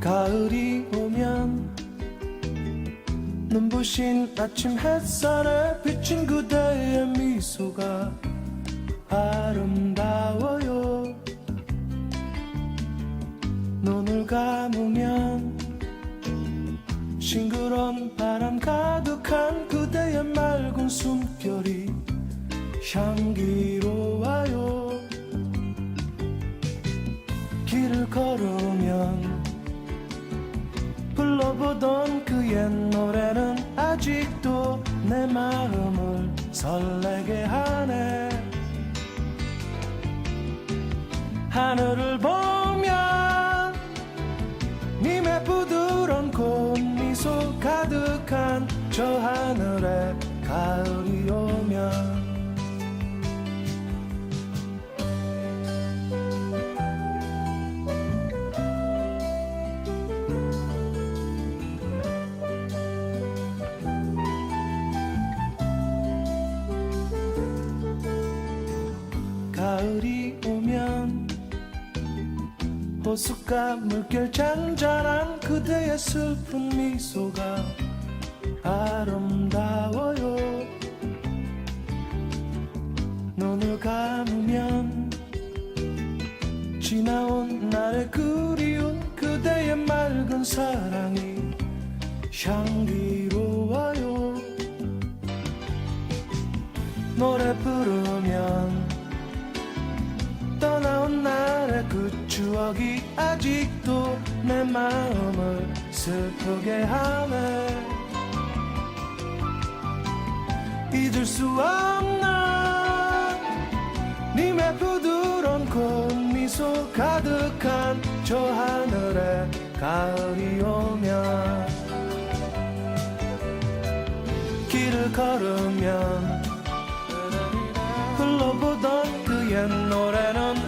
가을이 오면 눈부신 아침 햇살에 비친 그대의 미소가 아름다워요. 눈을 감으면 싱그러운 바람 불러보던 그옛 노래는 아직도 내 마음을 설레게 하네. 하늘을 보면 님의 부드러운 꽃미소 가득한 저 하늘에 가을이 가을이 오면 호숫가 물결 잔잔한 그대의 슬픈 미소가 아름다워요. 눈을 감으면 지나온 날의 그리운 그대의 맑은 사랑이 향기 아직도 내 마음을 슬프게 하네. 잊을 수 없는 님의 부드러운 꽃미소 가득한 저 하늘에 가을이 오면 길을 걸으면 불러보던 그옛 노래는